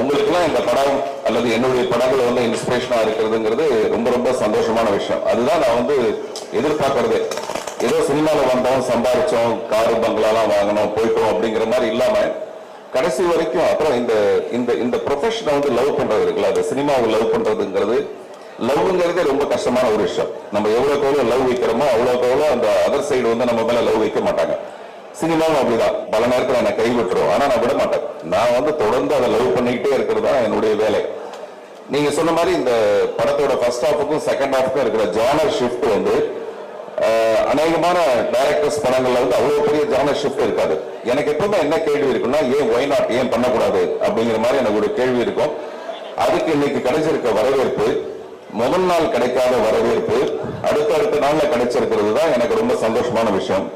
உங்களுக்குலாம் இந்த படம் அல்லது என்னுடைய படங்கள் வந்து இன்ஸ்பிரேஷனா இருக்கிறதுங்கிறது ரொம்ப ரொம்ப சந்தோஷமான விஷயம். அதுதான் நான் வந்து எதிர்பார்க்கறதே. ஏதோ சினிமாவில் வந்தோம் சம்பாரிச்சோம் காரு பங்களாலாம் வாங்கணும் போயிட்டோம் அப்படிங்கிற மாதிரி இல்லாம கடைசி வரைக்கும் அப்புறம் இந்த இந்த இந்த ப்ரொஃபஷனை வந்து லவ் பண்றது இருக்குல்ல அந்த சினிமாவை லவ் பண்றதுங்கிறது லவ்ங்கிறதே ரொம்ப கஷ்டமான ஒரு விஷயம். நம்ம எவ்வளோக்கு எவ்வளோ லவ் வைக்கிறோமோ அவ்வளோக்கு எவ்வளோ அந்த அதர் சைடு வந்து நம்ம மேலே லவ் வைக்க மாட்டாங்க. சினிமாவும் அப்படிதான். பல நேரத்துல என்னை கை விட்டுரும் ஆனா நான் விட மாட்டேன். நான் வந்து தொடர்ந்து அதை லவ் பண்ணிக்கிட்டே இருக்கிறது தான் என்னுடைய வேலை. நீங்க சொன்ன மாதிரி இந்த படத்தோட ஃபர்ஸ்ட் ஹாஃபுக்கும் செகண்ட் ஹாஃபுக்கும் இருக்கிற ஜானர் ஷிஃப்ட் வந்து அநேகமான டைரக்டர்ஸ் படங்கள்ல வந்து அவ்வளவு பெரிய ஜானர் ஷிஃப்ட் இருக்காது. எனக்கு எப்பவுமே என்ன கேள்வி இருக்குன்னா ஏன் ஒய் நாட் ஏன் பண்ணக்கூடாது? அப்படிங்கிற மாதிரி எனக்கு ஒரு கேள்வி இருக்கும். அதுக்கு இன்னைக்கு கிடைச்சிருக்க வரவேற்பு முதல் நாள் கிடைக்காத வரவேற்பு அடுத்த அடுத்த நாள்ல கிடைச்சிருக்கிறது தான் எனக்கு ரொம்ப சந்தோஷமான விஷயம்.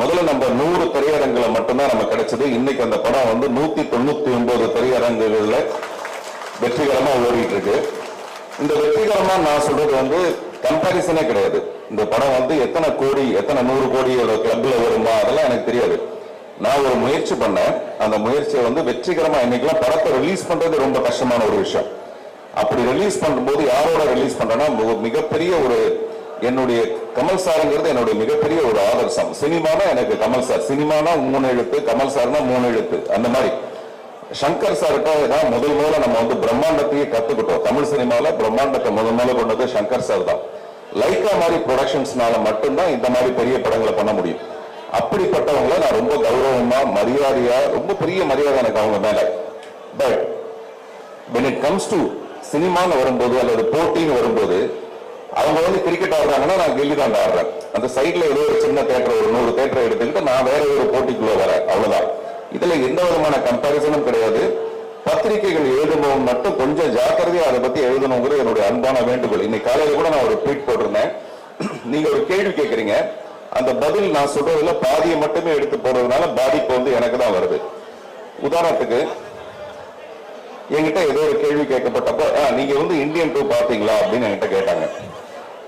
முதல்ல நம்ம நூறு திரையரங்குல மட்டும்தான் நம்ம கிடைச்சது. இன்னைக்கு அந்த படம் வந்து நூத்தி தொண்ணூத்தி ஒன்பது திரையரங்குகள்ல வெற்றிகரமா ஓடிட்டு இருக்கு. இந்த வெற்றிகரமா நான் சொல்றது வந்து கம்பாரிசனே கிடையாது. இந்த படம் வந்து எத்தனை கோடி எத்தனை நூறு கோடியோட கிளப்ல வருமா அதெல்லாம் எனக்கு தெரியாது. நான் ஒரு முயற்சி பண்ணேன். அந்த முயற்சியை வந்து வெற்றிகரமா இன்னைக்கெல்லாம் படத்தை ரிலீஸ் பண்றது ரொம்ப கஷ்டமான ஒரு விஷயம். அப்படி ரிலீஸ் பண்ணும்போது யாரோட ரிலீஸ் பண்றேன்னா மிகப்பெரிய ஒரு என்னுடைய கமல் சாருங்கிறது என்னுடைய மிகப்பெரிய ஒரு ஆதர்சம். சினிமானா எனக்கு கமல் சார். சினிமானா மூணு எழுத்து கமல் சார்னா மூணு எழுத்து. அந்த மாதிரி. சங்கர் சாருக்காக தான் முதல் முதல்ல நம்ம வந்து பிரம்மாண்டத்தையே கத்துக்கிட்டோம். தமிழ் சினிமால பிரம்மாண்டத்தை முதல் முதல்ல கொண்டது சங்கர் சார் தான். லைக்கா மாதிரி ப்ரொடக்ஷன்ஸ்னால மட்டும்தான் இந்த மாதிரி பெரிய படங்களை பண்ண முடியும். அப்படிப்பட்டவங்கள நான் ரொம்ப கௌரவமா மரியாதையா ரொம்ப பெரிய மரியாதை எனக்கு அவங்க மேல. But when it comes to சினிமான்னு வரும்போது அல்லது போட்டின்னு வரும்போது அவங்க வந்து கிரிக்கெட் ஆடுறாங்கன்னா நான் கில்லி தான் ஆடுறேன். அந்த சைட்ல ஏதோ ஒரு சின்ன தேட்டர் ஒரு நூறு தேட்டரை எடுத்துக்கிட்டு நான் வேற ஒரு போட்டிக்குள்ள வரேன். அவ்வளவுதான். இதுல எந்த விதமான கம்பாரிசனும் கிடையாது. பத்திரிகைகள் எழுதும்போது மட்டும் கொஞ்சம் ஜாக்கிரதையா அதை பத்தி எழுதணுங்கிறது என்னுடைய அன்பான வேண்டுகோள். இன்னைக்கு காலையில கூட நான் ஒரு ட்வீட் போட்டிருந்தேன். நீங்க ஒரு கேள்வி கேட்கறீங்க அந்த பதில் நான் சொல்றதுல பாதியை மட்டுமே எடுத்து போடுறதுனால பாதிப்பு வந்து எனக்கு தான் வருது. உதாரணத்துக்கு என்கிட்ட ஏதோ ஒரு கேள்வி கேட்கப்பட்டப்போ நீங்க வந்து இந்தியன் டூ பாத்தீங்களா அப்படின்னு என்கிட்ட கேட்டாங்க.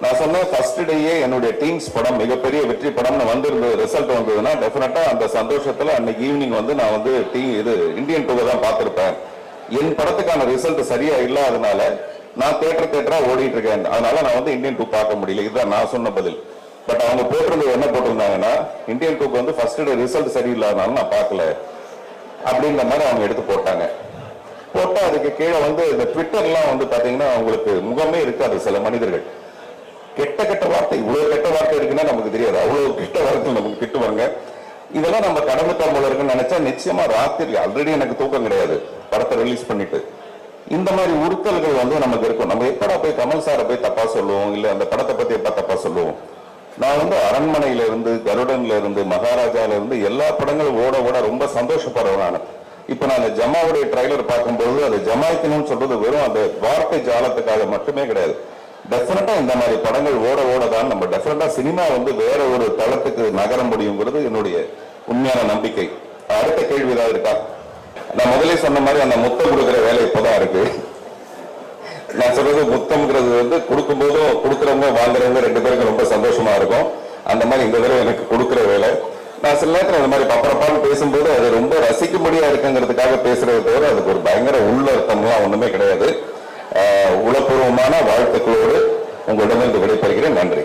நான் சொன்னேன் ஃபர்ஸ்ட் டேயே என்னுடைய டீம்ஸ் படம் மிகப்பெரிய வெற்றி படம்னு வந்திருந்தது ரிசல்ட் வந்ததுன்னா டெஃபினட்டா அந்த சந்தோஷத்துல அன்னைக்கு ஈவினிங் வந்து நான் வந்து டீ இது இந்தியன் டூவை தான் பார்த்திருப்பேன். என் படத்துக்கான ரிசல்ட் சரியா இல்லாதனால நான் தேட்டர் தேட்டரா ஓடிட்டு இருக்கேன் அதனால நான் வந்து இந்தியன் டூ பார்க்க முடியல. இதுதான் நான் சொன்ன பதில். பட் அவங்க போட்டிருந்தது என்ன போட்டிருந்தாங்கன்னா இந்தியன் டூக்கு வந்து ஃபர்ஸ்ட் டே ரிசல்ட் சரியில்லாதனால நான் பார்க்கல. அப்படின்ற மாதிரி அவங்க எடுத்து போட்டாங்க. போட்டா அதுக்கு கீழே வந்து இந்த ட்விட்டர்லாம் வந்து பாத்தீங்கன்னா அவங்களுக்கு முகமே இருக்காது சில மனிதர்கள். கெட்ட கெட்ட வார்த்தை இவ்வளவு கெட்ட வார்த்தை இருக்குன்னா நமக்கு தெரியாது. அவ்வளவு கெட்ட வார்த்தை நமக்கு திட்டுவாங்க இதெல்லாம் நம்ம கடமை தமிழ் இருக்குன்னு நினைச்சா நிச்சயமா ராத்திரி ஆல்ரெடி எனக்கு தூக்கம் கிடையாது. படத்தை ரிலீஸ் பண்ணிட்டு. இந்த மாதிரி உறுத்தல்கள் வந்து நமக்கு இருக்கும். நம்ம எப்படா போய் கமல் சாரை போய் தப்பா சொல்லுவோம்? இல்ல அந்த படத்தை பத்தி எப்ப தப்பா சொல்லுவோம்? நான் வந்து அரண்மனையில இருந்து கருடன்ல இருந்து மகாராஜால இருந்து எல்லா படங்களும் ஓட ஓட ரொம்ப சந்தோஷப்படுறேன் நான். இப்ப நான் அந்த ஜமாவுடைய ட்ரைலர் பார்க்கும்போது அதை ஜமாய்க்கணும்னு சொல்றது வெறும் அந்த வார்த்தை ஜாலத்துக்காக மட்டுமே கிடையாது. டெஃபினட்டா இந்த மாதிரி படங்கள் ஓட ஓட தான் நம்ம டெஃபினட்டா சினிமா வந்து வேற ஒரு தளத்துக்கு நகர முடியுங்கிறது என்னுடைய உண்மையான நம்பிக்கை. அடுத்த கேள்வி ஏதாவது இருக்கா? நான் முதலே சொன்ன மாதிரி அந்த முத்தம் கொடுக்குற வேலை இப்போதான் இருக்கு. நான் சொல்றது முத்தம்ங்கிறது வந்து கொடுக்கும்போதும் கொடுக்குறவங்க வாங்குறவங்க ரெண்டு பேருக்கும் ரொம்ப சந்தோஷமா இருக்கும். அந்த மாதிரி இந்த தடவை எனக்கு கொடுக்குற வேலை. நான் சில நேரத்தில் இந்த மாதிரி பப்பரப்பான்னு பேசும்போது அது ரொம்ப ரசிக்கும்படியா இருக்குங்கிறதுக்காக பேசுறது தவிர அதுக்கு ஒரு பயங்கர உள்ளர்த்தம்லாம் ஒண்ணுமே கிடையாது. உளப்பூர்வமான வாழ்த்துக்களோடு உங்களிடமிருந்து விடைபெறுகிறேன். நன்றி.